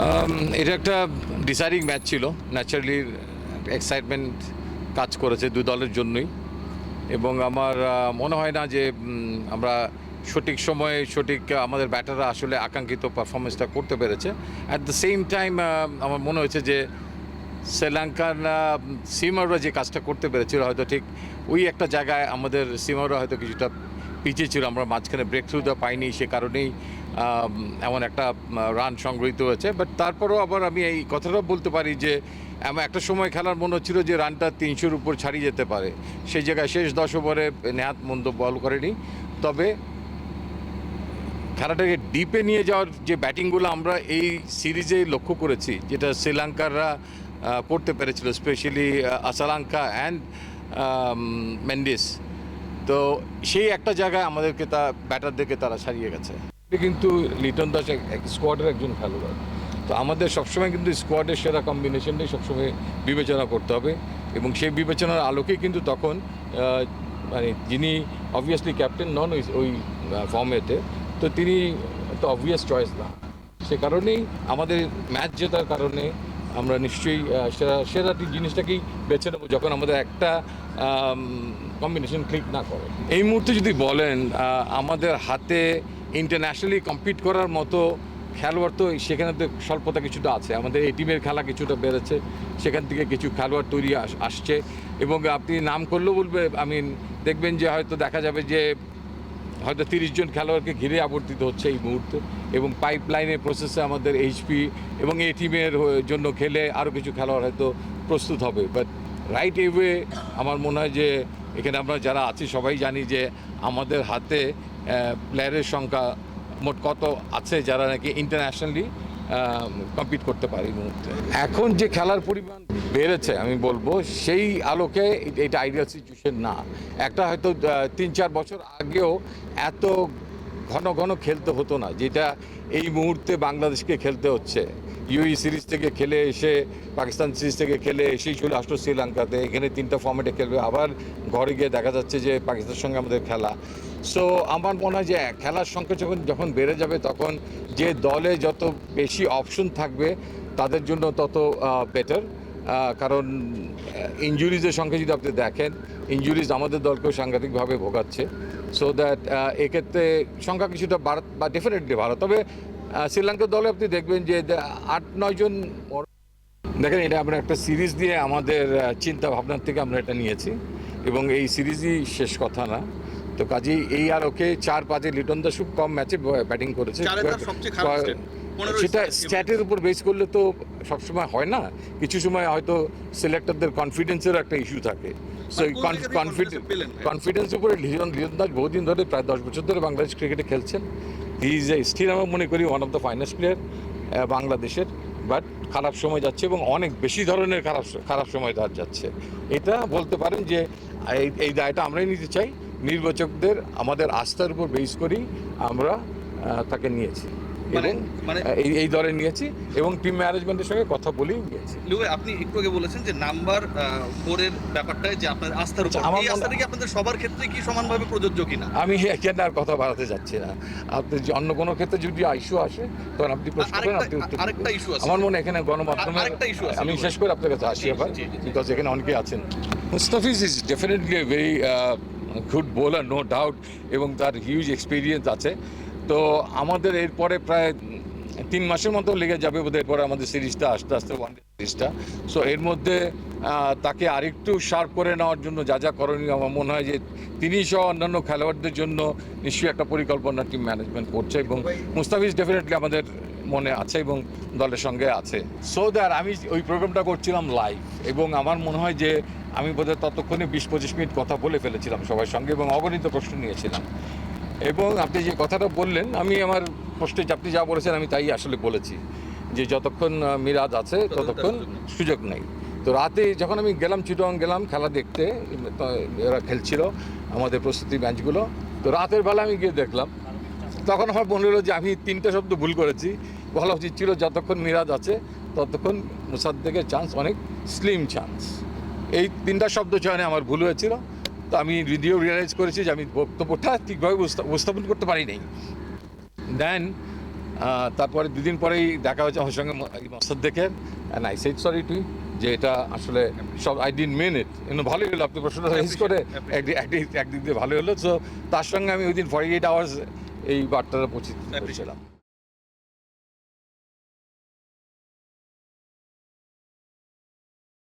Um, এটা একটা deciding match ছিল। ন্যাচারালি এক্সাইটমেন্ট কাজ করেছে দুই দলের জন্যই। এবং আমার মনে হয় না যে আমরা সঠিক সময়ে সঠিক আমাদের ব্যাটাররা আসলে আকাঙ্ক্ষিত পারফরমেন্সটা করতে পেরেছে। অ্যাট দ্য সেম টাইম আমার মনে হয়েছে যে শ্রীলঙ্কার সিমাররা যে কাজটা করতে পেরেছিল হয়তো ঠিক ওই একটা জায়গায় আমাদের সিমাররা হয়তো কিছুটা পিছিয়ে ছিল আমরা মাঝখানে ব্রেক থ্রুটা পাইনি সে কারণেই এমন একটা রান সংগৃহীত হয়েছে। বাট তারপরেও আবার আমি এই কথাটা বলতে পারি যে, এমন একটা সময় খেলার মনে হচ্ছিল যে রানটা তিনশোর উপর ছাড়িয়ে যেতে পারে। সেই জায়গায় শেষ দশ ওভারে নেহাত মন্দ বল করেনি। তবে খেলাটাকে ডিপে নিয়ে যাওয়ার যে ব্যাটিংগুলো আমরা এই সিরিজে লক্ষ্য করেছি, যেটা শ্রীলঙ্কাররা করতে পেরেছিল স্পেশালি আসালাঙ্কা অ্যান্ড মেন্ডিস তো সেই একটা জায়গায় আমাদেরকে তা ব্যাটারদেরকে তারা সারিয়ে গেছে। কিন্তু লিটন দাস এক স্কোয়াডের একজন খেলোয়াড়। তো আমাদের সবসময় কিন্তু স্কোয়াডের সেরা কম্বিনেশনটাই সবসময় বিবেচনা করতে হবে এবং সেই বিবেচনার আলোকেই কিন্তু তখন মানে যিনি অবভিয়াসলি ক্যাপ্টেন নন ওই ওই ফর্মেতে তো তিনি তো অবভিয়াস চয়েস না। সে কারণেই আমাদের ম্যাচ জেতার কারণে আমরা নিশ্চয়ই আহ, সেরা জিনিসটাকেই বেছে নেব যখন আমাদের একটা কম্বিনেশন ক্লিক না করে। এই মুহূর্তে যদি বলেন আমাদের হাতে ইন্টারন্যাশনালি কম্পিট করার মতো খেলোয়াড় তো সেখানে তো স্বল্পতা কিছুটা আছে। আমাদের এই টিমের খেলা কিছুটা বেড়েছে। সেখান থেকে কিছু খেলোয়াড় তৈরি আসছে এবং আপনি নাম করলেও বলবে আমি দেখবেন যে হয়তো দেখা যাবে যে হয়তো তিরিশ জন খেলোয়াড়কে ঘিরে আবর্তিত হচ্ছে এই মুহূর্তে এবং পাইপ লাইনের প্রসেসে আমাদের এইচপি এবং এই জন্য খেলে আরও কিছু খেলোয়াড় হয়তো প্রস্তুত হবে। বাট রাইট এওয়ে আমার মনে হয় যে এখানে আমরা যারা আছি সবাই জানি যে আমাদের হাতে প্লেয়ারের সংখ্যা মোট কত আছে যারা নাকি ইন্টারন্যাশনালি কম্পিট করতে পারি মুহূর্তে। এখন যে খেলার পরিমাণ বেড়েছে, আমি বলব, সেই আলোকে এটা আইডিয়াল সিচুয়েশন না। একটা হয়তো তিন চার বছর আগেও এত ঘন ঘন খেলতে হতো না, যেটা এই মুহূর্তে বাংলাদেশকে খেলতে হচ্ছে। ইউই সিরিজ থেকে খেলে এসে, পাকিস্তান সিরিজ থেকে খেলে এসেই চলে আসলো শ্রীলঙ্কাতে। এখানে তিনটা ফর্মেটে খেলবে। আবার ঘরে গিয়ে দেখা যাচ্ছে যে পাকিস্তানের সঙ্গে আমাদের খেলা। সো আমার মনে হয় যে খেলার সংখ্যা যখন যখন বেড়ে যাবে, তখন যে দলে যত বেশি অপশন থাকবে, তাদের জন্য তত বেটার কারণ ইঞ্জুরিজের সংখ্যা যদি আপনি দেখেন ইঞ্জুরিজ আমাদের দলকেও সাংঘাতিকভাবে ভোগাচ্ছে। সো দ্যাট এক্ষেত্রে সংখ্যা কিছুটা বাড়া বা ডেফিনেটলি ভালো তবে শ্রীলঙ্কার দলে আপনি দেখবেন যে আট নয়জন দেখেন, এটা আমরা একটা সিরিজ দিয়ে আমাদের চিন্তা ভাবনার থেকে আমরা এটা নিয়েছি। এবং এই সিরিজই শেষ কথা না। তো কাজেই এই আর ওকে চার পাঁচে লিটন দাস খুব কম ম্যাচে ব্যাটিং করেছে। সেটা স্ট্যাটের উপর বেস করলে তো সবসময় হয় না। কিছু সময় হয়তো সিলেক্টরদের কনফিডেন্সের একটা ইস্যু থাকে? কনফিডেন্স উপরে লিটন লিটন দাস বহুদিন ধরে প্রায় দশ বছর ধরে বাংলাদেশ ক্রিকেটে খেলছেন। হি ইজ এ স্টিল আমার মনে করি one of the finest player বাংলাদেশের। বাট খারাপ সময় যাচ্ছে এবং অনেক বেশি ধরনের খারাপ খারাপ সময় তার যাচ্ছে। এটা বলতে পারেন যে এই এই দায়টা আমরাই নিতে চাই। নির্বাচকদের আমাদের আস্থার উপর বেস করেই আমরা তাকে নিয়েছি মানে- এবং মানে- এই এই দলে নিয়েছি এবং টিম ম্যানেজমেন্টের সঙ্গে কথা বলেই নিয়েছি আপনি একটু আগে বলেছেন যে নাম্বার ফোরের ব্যাপারটাই যে আপনার আস্থার উপর আচ্ছা, আমার এই আস্থাটা কি আপনাদের সবার ক্ষেত্রে কি সমানভাবে প্রযোজ্য কিনা আমি এখানে আর কথা বাড়াতে যাচ্ছি না আপনি যে অন্য কোনো ক্ষেত্রে যদি ইস্যু আসে তখন আপনি প্রশ্ন করেন আপনি উত্তর আরেকটা issue আছে। আমার মনে হয় এখানে গণমাধ্যমে আরেকটা issue আছে, আমি বলুন। শেষ করে আপনার কাছে আসি জি। বিকজ এখানে অনেকে আছেন Mustafiz is definitely a very good bowler no doubt এবং তার হিউজ এক্সপিরিয়েন্স আছে। তো আমাদের এরপরে প্রায় তিন মাসের মতো লেগে যাবে বোধহয়, এরপরে আমাদের সিরিজটা আস্তে আস্তে ওয়ান ডে সিরিজটা। সো এর মধ্যে তাকে আরেকটু শার্প করে নেওয়ার জন্য যা যা করণীয় আমার মনে হয় যে তিনি সহ অন্যান্য খেলোয়াড়দের জন্য নিশ্চয়ই একটা পরিকল্পনা টিম ম্যানেজমেন্ট করছে এবং মুস্তাফিজ ডেফিনেটলি আমাদের মনে আছে এবং দলের সঙ্গে আছে। সো দ্যার আমি ওই প্রোগ্রামটা করছিলাম লাইভ এবং আমার মনে হয় যে আমি বোধহয় ততক্ষণে বিশ পঁচিশ মিনিট কথা বলে ফেলেছিলাম সবার সঙ্গে এবং অগণিত প্রশ্ন নিয়েছিলাম। এবং আপনি যে কথাটা বললেন, আমি আমার প্রশ্নে আপনি যা বলেছেন আমি তাই আসলে বলেছি যে যতক্ষণ মিরাজ আছে, ততক্ষণ সুযোগ নেই। তো রাতে যখন আমি গেলাম চিটং গেলাম খেলা দেখতে এরা খেলছিল আমাদের প্রস্তুতি ম্যাচগুলো, তো রাতের বেলা আমি গিয়ে দেখলাম। তখন আমার মনে হলো যে আমি তিনটে শব্দ ভুল করেছি। বলা উচিত ছিল যতক্ষণ মিরাজ আছে, ততক্ষণ মুসাদ্দেকের চান্স অনেক স্লিম চান্স এই তিনটা শব্দ চয়নে আমার ভুল হয়েছিল। তো আমি ভিডিও রিয়েলাইজ করেছি যে আমি বক্তব্যটা ঠিকভাবে উপস্থাপন করতে পারি নাই দেন তারপরে দুদিন পরেই দেখা হয়েছে আমার সঙ্গে মাস্টার দেখে। And I said sorry to যে এটা আসলে সব আই ডিন মেন ইট কিন্তু ভালোই হলো আপনি প্রশ্নটা রেজ করে একদিন একদিক দিয়ে ভালোই হলো। সো তার সঙ্গে আমি উইদিন ফর্টি এইট আওয়ার্স এই বার্তাটা পৌঁছে দিতে পৌঁছলাম।